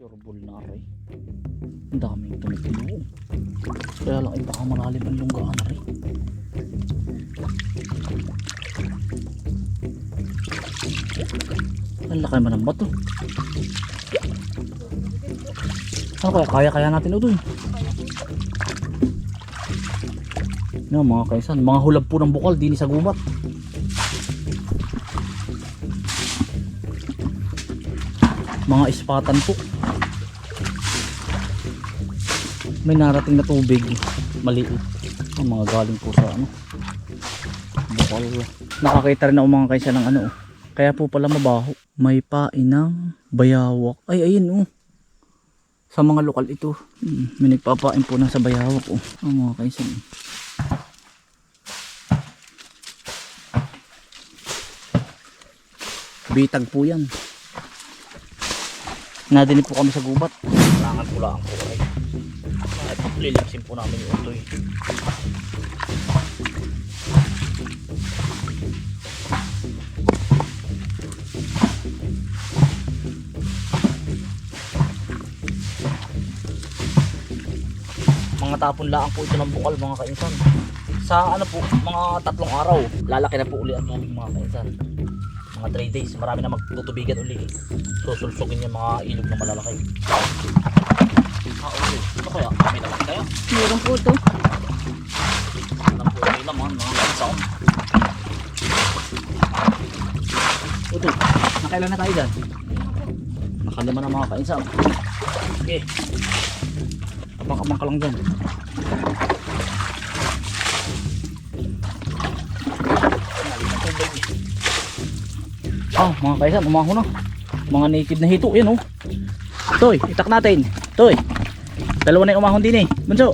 Sure bull na aray. Ang daming tumutulo. Kaya lang ay baka malalim ang lunggaan aray. Ang laki man ng bato. Ano kaya? Kaya-kaya natin ito eh. Yan mga kaisan, mga hulab po ng bukal, di ni sa gubat. Mga ispatan po. May narating na tubig, maliit. Ang mga galing po sa ano. Bukal. Nakakita rin ako mga kaisan ng ano. oh. Kaya po pala mabaho. May painang bayawak. Ay, ayun oh. Sa mga lokal ito. Hmm, may nagpapain po na sa bayawak oh. Ang mga kaisan. oh. Bitag po yan. Nadinig po kami sa gubat. Kailangan po lang po ay. Lilipsin po namin yung utoy. Mga tapon lang po ito ng bukal mga kainsan. Sa ano po, mga tatlong araw, lalaki na po uli ang tubig mga kainsan mga 3 days marami na magtutubigan uli susulsukin yung mga ilog na malalaki Meron po ito. ito nakailan na tayo dyan nakalima na mga kainsan okay abang-abang ka lang dyan Ah, mga kaisan, umaho na. Mga native na hito, yan oh. Toy, itak natin. Toy. Dalawa na yung umahon din eh. Bunso.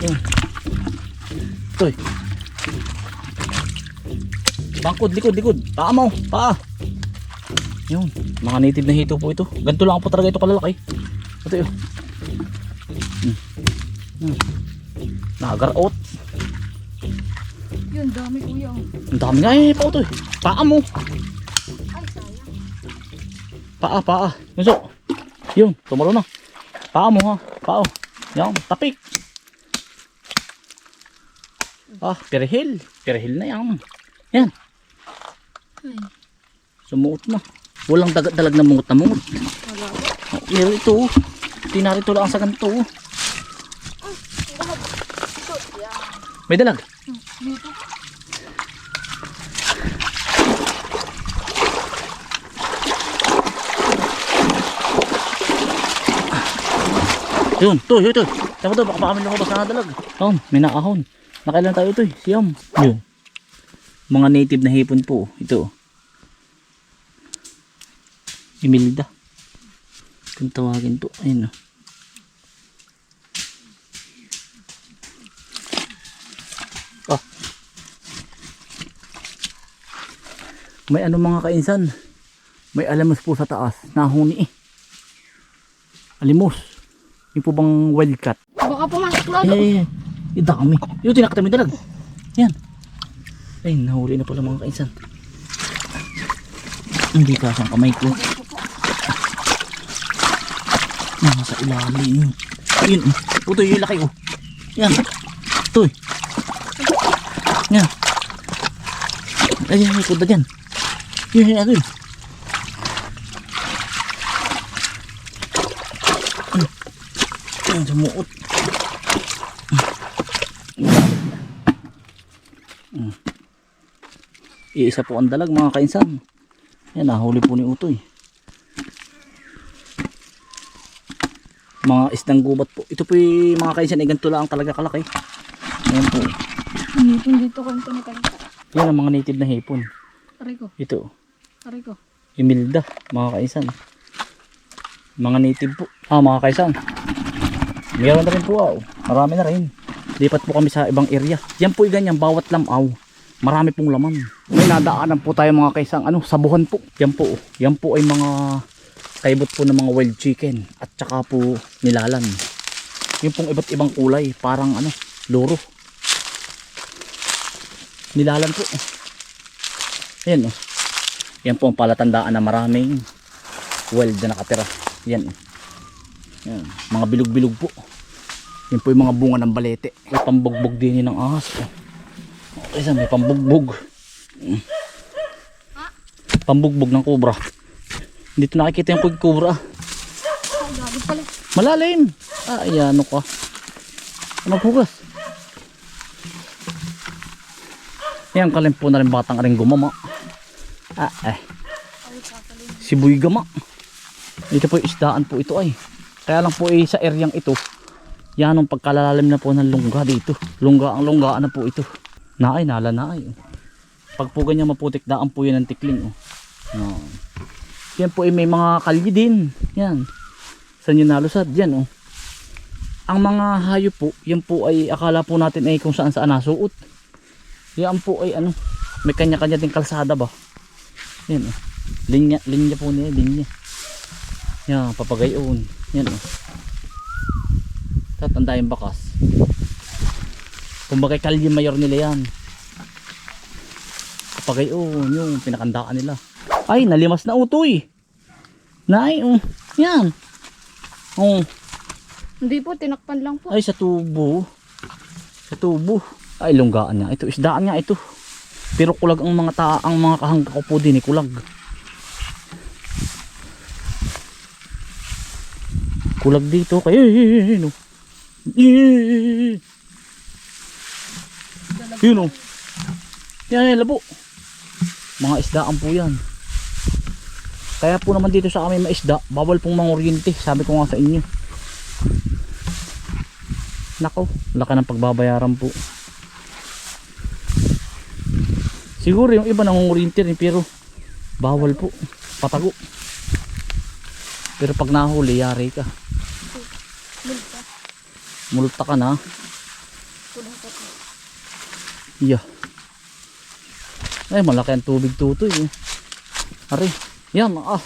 Yun. Toy. Bangkod, likod, likod. Paa mo, paa. Yun, mga native na hito po ito. Ganito lang po talaga ito kalalaki. Ito yun. Hmm. Hmm. Nagar-out. Yun, dami kuya. Ang dami nga eh, pao to eh. Paa mo. Paa, paa. Yun Yun, tumalo na. Paa mo ha. Pao. Yan, tapik. Ah, perihil. Perihil na yan. Yan, sumuot na. Walang dagat dalag na mungot na mungot. wala. Oh, meron ito oh. Tinarito lang sa ganito oh. May dalag. Yun, to, yun, to. Tama to, baka baka may lumabas na dalag. Yun, may naahon. Nakailan tayo ito eh, siyam. Yun. Mga native na hipon po. Ito. Imelda. Kung tawagin to. Ayun oh. Ah. May ano mga kainsan. May alamos po sa taas. Nahuni eh. Alimos. Yung po bang wildcat? Baka pumasok lalo. Eh, yung dami. Yung yung dalag. Yan. Ay, nahuli na pala mga kainsan. Hindi ka ang kamay ko. Nasa ilalim. Yun. oh. Puto yung laki oh. Yan. Ito eh. Yan. Ayan, may kuda dyan. Yun, yun, yun. Sumuot. Mm. Iisa po ang dalag mga kainsan. Yan, nahuli po ni Utoy. Mga isdang gubat po. Ito po yung mga kainsan, ay ganito lang talaga kalaki. Ayan po. Dito, dito ko ito nakita. Yan ang mga native na hipon. Aray ko, Ito, aray ko. Imilda, mga kaisan. Mga native po. Ah, mga kaisan. Meron na rin po, ah. Marami na rin. Lipat po kami sa ibang area. Yan po yung ganyan, bawat lamaw. Marami pong laman. May nadaanan po tayo mga kaisang ano, sabuhan po. Yan po. Yan po ay mga kaibot po ng mga wild chicken at saka po nilalan. Yung pong iba't ibang kulay, parang ano, loro. Nilalan po. Ayan oh. Yan po ang palatandaan na maraming wild na nakatira. Yan oh. Yan. Mga bilog-bilog po. Yan po yung mga bunga ng balete. May pambugbog din yun ng ahas. Okay, sa may pambugbog. Pambugbog ng kubra. Dito nakikita yung kubra. Malalim. Ah, ayan ano ka. Maghugas. Yan kalim po na rin batang aring gumama. Ah, eh. Kakalim. Sibuy gama. Ito po yung isdaan po ito ay. Kaya lang po eh, sa eryang ito. Yan ang pagkalalalim na po ng lungga dito. Lungga ang lunggaan na po ito. Naay, nala naay. oh. Pag po ganyan maputik, daan po yun ng tikling. Oh. Yan. Yan po ay may mga kalye din. Yan. Saan yun nalusad? Yan oh. Ang mga hayop po, yan po ay akala po natin ay kung saan saan nasuot. Yan po ay ano, may kanya-kanya din kalsada ba? Yan oh. Linya, linya po niya, linya. Yan, papagayon. Yan oh. Tatanda yung bakas. Kumbaga kalye mayor nila yan. Papagayon, yung pinakandaan nila. Ay, nalimas na utoy. Nay, oh. Yan. Oh. Hindi po, tinakpan lang po. Ay, sa tubo. Sa tubo. Ay, lunggaan niya. Ito, isdaan niya ito. Pero kulag ang mga ta ang mga kahangga ko po din, eh, kulag. Kulag dito. Kaya, yun, oh. Yun, yun, oh. Yan, yan, labo. Mga isdaan po yan. Kaya po naman dito sa amin maisda, bawal pong manguryente. Sabi ko nga sa inyo. Nako, laki ng pagbabayaran po. Siguro yung iba nangungurinti rin pero bawal po. Patago. Pero pag nahuli, yari ka. Multa. Multa ka na. Yeah. Ay, malaki ang tubig tutoy. Eh. Ari. Yan, ah.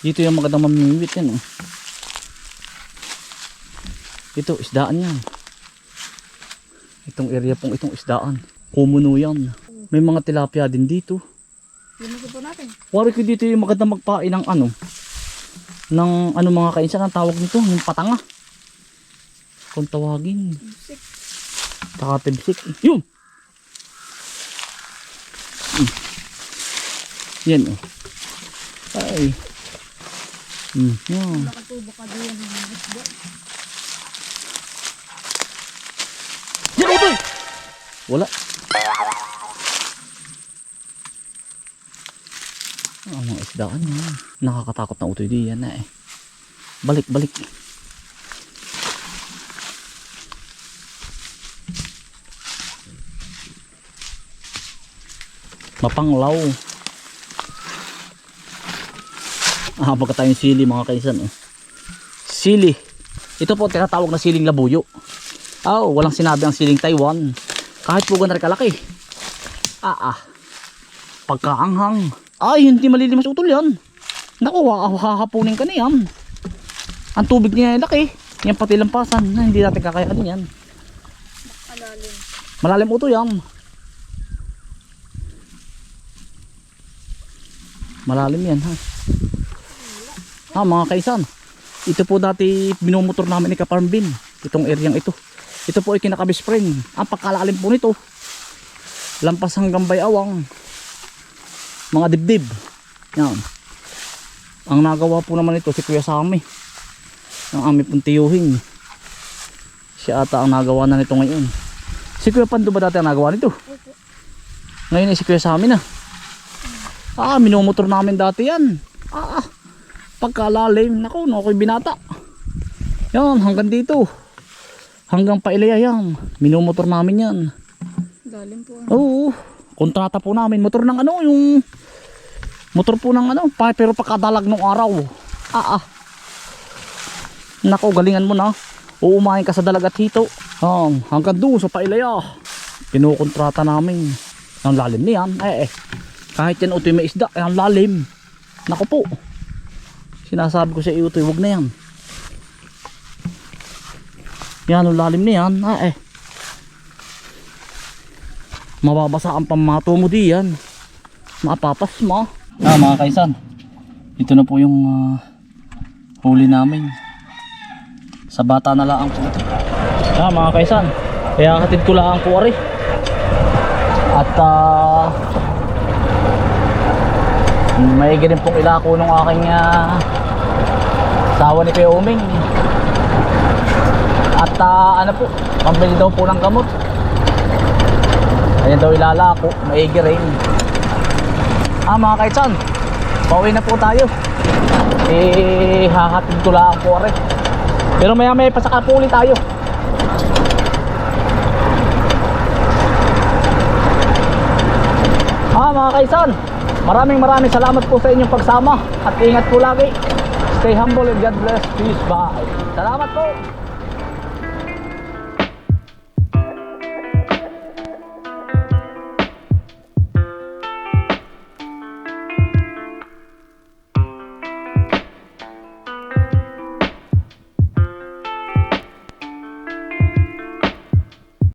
Dito yung magandang mamimit yan. Oh. Ito, isdaan yan. Itong area pong itong isdaan. Kumuno yan. May mga tilapia din dito. Yun po natin. Wari ko dito yung maganda magpain ng ano. Ng ano mga kainsan ang tawag nito. Yung patanga. Kung tawagin. Music. Takatibsik. Yun! Mm. Yan oh. Ay. Mm. Diyan ng isda. Yan eh! Wala. Ah, mga isdaan yan. Nakakatakot na utoy di yan na eh. Balik, balik. Mapanglaw. Ah, baka tayong sili mga kaisan. Oh. Sili. Ito po tinatawag na siling labuyo. Oh, walang sinabi ang siling Taiwan. Kahit po ganun kalaki. Ah, ah. Pagkaanghang. Ay, hindi malilimas utol yan. Naku, ha- hahapunin ka na yan. Ang tubig niya ay laki. Yan pati lampasan. Na, hindi natin kakayanin yan. Alalim. Malalim uto yan. Malalim yan ha. Ha mga kaisan. Ito po dati binumotor namin ni Kaparm Bin. Itong areang ito. Ito po ay kinakabis spring. Ang pagkalalim po nito. Lampas hanggang bayawang. Mga dibdib. Yan. Ang nagawa po naman ito si Kuya Sami. Ang aming pong tiyuhin. Siya ata ang nagawa na nito ngayon. Si Kuya Pando ba dati ang nagawa nito? Ngayon ay si Kuya Sami na. Ah, minumotor namin dati yan. Ah, ah. pagkalalim. Naku, no, ako'y binata. Yan, hanggang dito. Hanggang pailaya yan. Minumotor namin yan. Galing po. Oo, kontrata po namin. Motor ng ano, yung... Motor po ng ano, pa, pero pagkadalag nung araw. Ah, ah. Nako, galingan mo na. Uumahin ka sa dalag at hito. Um, hanggang doon sa pailaya. Pinukontrata namin. Ang lalim niyan. Eh, eh. Kahit yan utoy may isda, eh, ang lalim. Nako po. Sinasabi ko sa iyo utoy, wag na yan. Yan, ang lalim niyan. Ah, eh. Mababasa ang pamato mo diyan. Mapapas mo. Ah, mga kaisan. Ito na po yung ah, huli namin. Sa bata na lang po. Ah, mga kaisan. Kaya katid ko lang po ari. At ah may ganun pong ilako nung aking ah, sawa ni Kuya Uming. At ah, ano po, pambili daw po ng gamot. Ayan daw ilalako, maigi rin. Ah mga kaitsan, pauwi na po tayo. Eh, hahatid ko lang po rin. Pero maya may pasaka po ulit tayo. Ah mga kaisan, maraming maraming salamat po sa inyong pagsama at ingat po lagi. Stay humble and God bless. Peace. Bye. Salamat po.